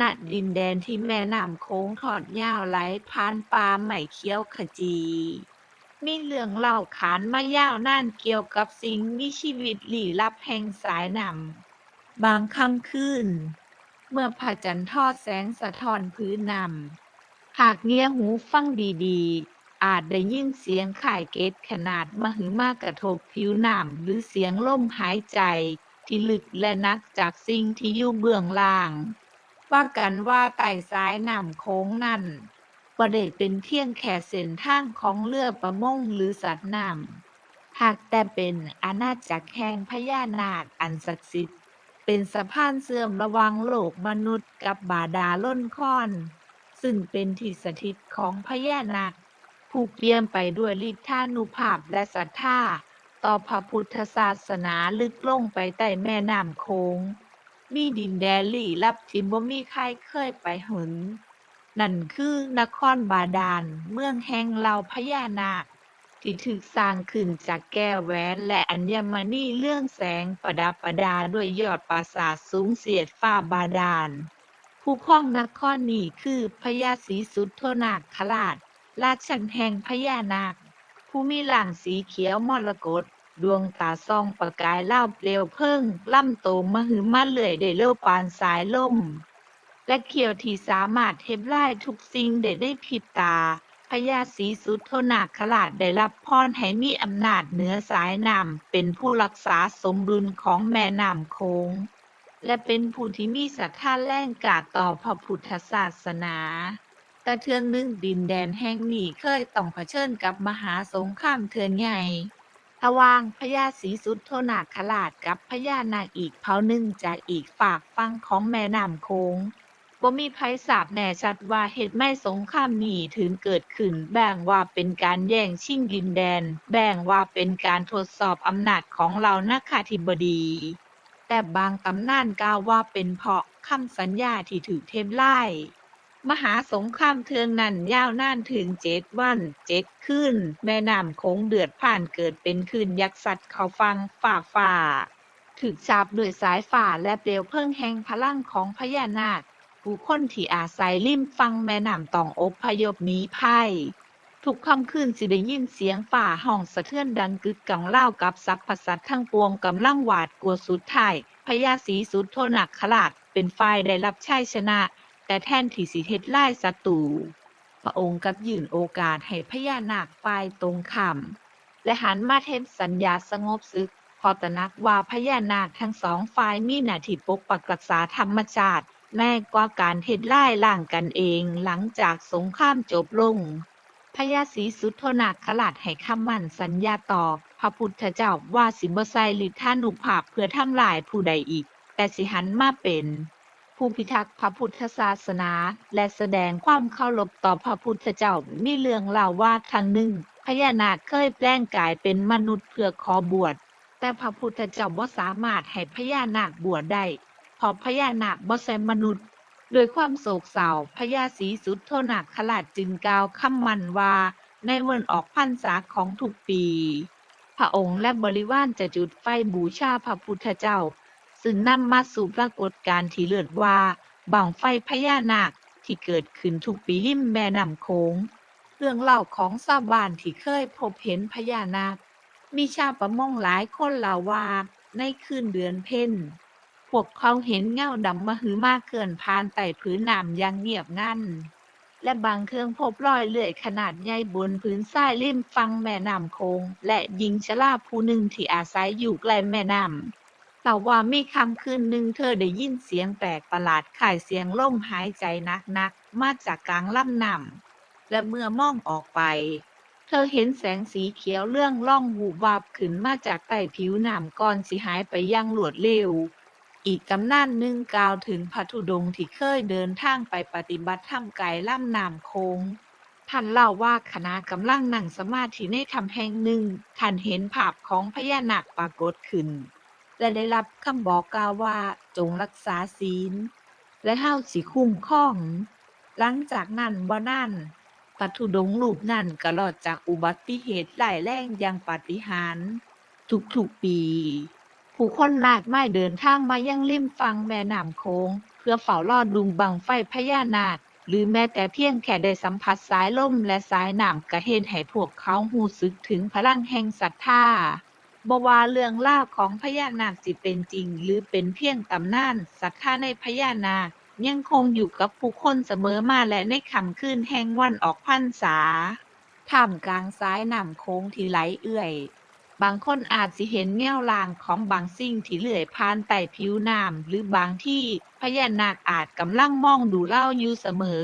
ณดินแดนที่แม่น้ำโค้งทอดยาวไหลผ่านป่าไม้เขียวขจี มีเรื่องเล่าขานมายาวนานเกี่ยวกับสิ่งมีชีวิตหลี้ลับแห่งสายน้ำบางค่ำคืนเมื่อพระจันทร์ทอดแสงสะท้อนพื้นน้ำหากเงี้ยหูฟังดีๆ อาจได้ยินเสียงข่ายเกตขนาดมหึมากระทบผิวน้ำหรือเสียงลมหายใจที่ลึกและนักจากสิ่งที่อยู่เบื้องล่าง ว่ากันว่าไต่สายน้ำโค้งนั่นบ่ได้เป็นเพียงแค่เส้นทางของเรือประมงหรือสัตว์น้ำหากแต่เป็นอาณาจักรแห่งพญานาคอันศักดิ์สิทธิ์ เป็นสะพานเสื่อมระวังโลกมนุษย์กับบาดาลล้นค้อน ซึ่งเป็นที่สถิตของพญานาคผู้เปี่ยมไปด้วยฤทธานุภาพและศรัทธาต่อพระพุทธศาสนาลึกลงไปใต้แม่น้ำโขง มีดินแดนลี้ลับที่บ่มีใครเคยไปถึงนั่นคือนครบาดาล เมืองแห่งเหล่าพญานาค ที่ถูกสร้างขึ้นจากแก้วแหวนและอัญมณีเรื่องแสงประดับประดาด้วยยอดปราสาทสูงเสียดฟ้าบาดาล ผู้ครองนครนี้คือพญาศรีสุโธนาคราช ราชันแห่งพญานาค ผู้มีหลังสีเขียวมรกต ดวงตาส่องประกายเล่าเปลวเพิ่งล่ำโตมหึมาเลื่อยได้เร็วปานสายล่ม และเขียวที่สามารถเทบไล่ทุกสิ่งได้ได้พริบตาพญาศรีสุดโธนาคราชได้รับพรให้มีอำนาจเหนือสายน้ำเป็นผู้รักษาสมดุลของแม่น้ำโขงและเป็นผู้ที่มีศรัทธาแรงกล้าต่อพระพุทธศาสนาต่เทือนหนึ่งดินแดนแห่งนี้เคยต้องเผชิญกับมหาสงครามเทือนใหญ่ ระหว่างพญาศรีสุโธนาคราชกับพญานาคอีกเผ่าหนึ่งจากอีกฝากฝั่งของแม่น้ำโขงบ่มีไผทราบแน่ชัดว่าเหตุไม่สงครามนี้ถึงเกิดขึ้น แบ่งว่าเป็นการแย่งชิงดินแดน แบ่งว่าเป็นการทดสอบอำนาจของเหล่านาคาธิบดี แต่บางตำนานกล่าวว่าเป็นเพราะคำสัญญาที่ถูกเทมไล่ มหาสงครามเทืองนั้นยาวนานถึงเจ็ดวันเจ็ดคืนแม่น้ำโขงเดือดผ่านเกิดเป็นคืนยักษ์สัตว์เขาฟังฝ่าฝ่าถึกจับด้วยสายฝ่าและเปลวเพลิงแห่งพลังของพญานาคผู้คนที่อาศัยริมฟังแม่น้ำตองอบพยพหนีภัยทุกค่ำคืนสิได้ยินเสียงฝ่าห้องสะเทือนดังกึกกังเล่ากับสรรพสัตว์ทั้งปวงกำลังหวาดกลัวสุดท้ายพญาศรีสุดโทนักขลาดเป็นฝ่ายได้รับชัยชนะ แต่แทนที่สิเฮ็ดล่ายศัตรูพระองค์กับยื่นโอกาสให้พญานาคฝ่ายตรงข้ามและหันมาเทมสัญญาสงบศึกพอตระหนักว่าพญานาคทั้งสองฝ่ายมีหน้าที่ปกปักรักษาธรรมชาติแม่กว่าการเฮ็ดล่ล่างกันเองหลังจากสงครามจบลงพญาศรีสุทโธนาคราชให้คำมั่นสัญญาต่อพระพุทธเจ้าว่าสิบ่ใส่ฤทธานุภาพเพื่อทำลายผู้ใดอีก แต่สิหันมาเป็น ผู้พิทักษ์พระพุทธศาสนา และแสดงความเคารพต่อพระพุทธเจ้ามีเรื่องเล่าว่าครั้งหนึ่งพญานาคเคยแปลงกายเป็นมนุษย์เพื่อขอบวช แต่พระพุทธเจ้าบ่สามารถให้พญานาคบวชได้เพราะพญานาคบ่ใช่มนุษย์ด้วยความโศกเศร้าพญาศรีสุดโธนาคราชจึงกล่าวคำมั่นว่าในวันออกพรรษาของทุกปี พระองค์และบริวารจะจุดไฟบูชาพระพุทธเจ้า ซึ่งนำมาสู่ปรากฏการณ์ที่เลือดว่าบังไฟพญานาคที่เกิดขึ้นทุกปีริมแม่น้ำโขง เรื่องเล่าของชาวบ้านที่เคยพบเห็นพญานาค มีชาวประมงหลายคนเล่าว่าในคืนเดือนเพ็ญพวกเขาเห็นเงาดำมหึมากเกินผ่านไต่พื้นน้ำอย่างเงียบงันและบางเครื่องพบรอยเลื่อยขนาดใหญ่บนพื้นทรายริมฝั่งแม่น้ำโคง และหญิงชราผู้หนึ่งที่อาศัยอยู่ใกล้แม่น้ำ แต่ว่ามีคำคืนหนึ่งเธอได้ยินเสียงแปลกประหลาดคล้ายเสียงลมหายใจนักๆ มาจากกลางลำน้ำและเมื่อมองออกไป เธอเห็นแสงสีเขียวเรื่องล่องหูวาบขึ้นมาจากใต้ผิวน้ำก่อนสิหายไปอย่างรวดเร็ว อีกตำนานหนึ่งกล่าวถึงพระธุดงค์ที่เคยเดินทางไปปฏิบัติธรรมไกลล่ำน้ำโคงท่านเล่าว่าคณะกำลังนั่งสมาธิในธรรมแห่งหนึ่งท่านเห็นภาพของพญานาคปรากฏขึ้น และได้รับคำบอกกล่าวว่าจงรักษาศีล และเฮาสิคุ้มครอง หลังจากนั้นบ่นานพระธุดงรูปนั้นก็รอดจากอุบัติเหตุร้ายแรงอย่างปาฏิหาริย์ทุกๆปี ผู้คนมากมายเดินทางมายังริมฝั่งแม่น้ำโขงเพื่อเฝ้ารอดุงบังไฟพญานาคหรือแม้แต่เพียงแค่ได้สัมผัสสายลมและสายน้ำก็เฮ็ดให้พวกเขารู้สึกถึงพลังแห่งศรัทธา บ่ว่าเรื่องราวของพญานาคสิเป็นจริง หรือเป็นเพียงตำนานศรัทธาในพญานาคยังคงอยู่กับผู้คนเสมอมาและในค่ำคืนแห่งวันออกพรรษาท่ามกลางสายน้ำโค้งที่ไหลเอื่อย บางคนอาจสิเห็นแนวลางของบางสิ่งที่เลื่อยผ่านใต้ผิวน้ำหรือบางที่พญานาคอาจกำลังมองดูเล่าอยู่เสมอ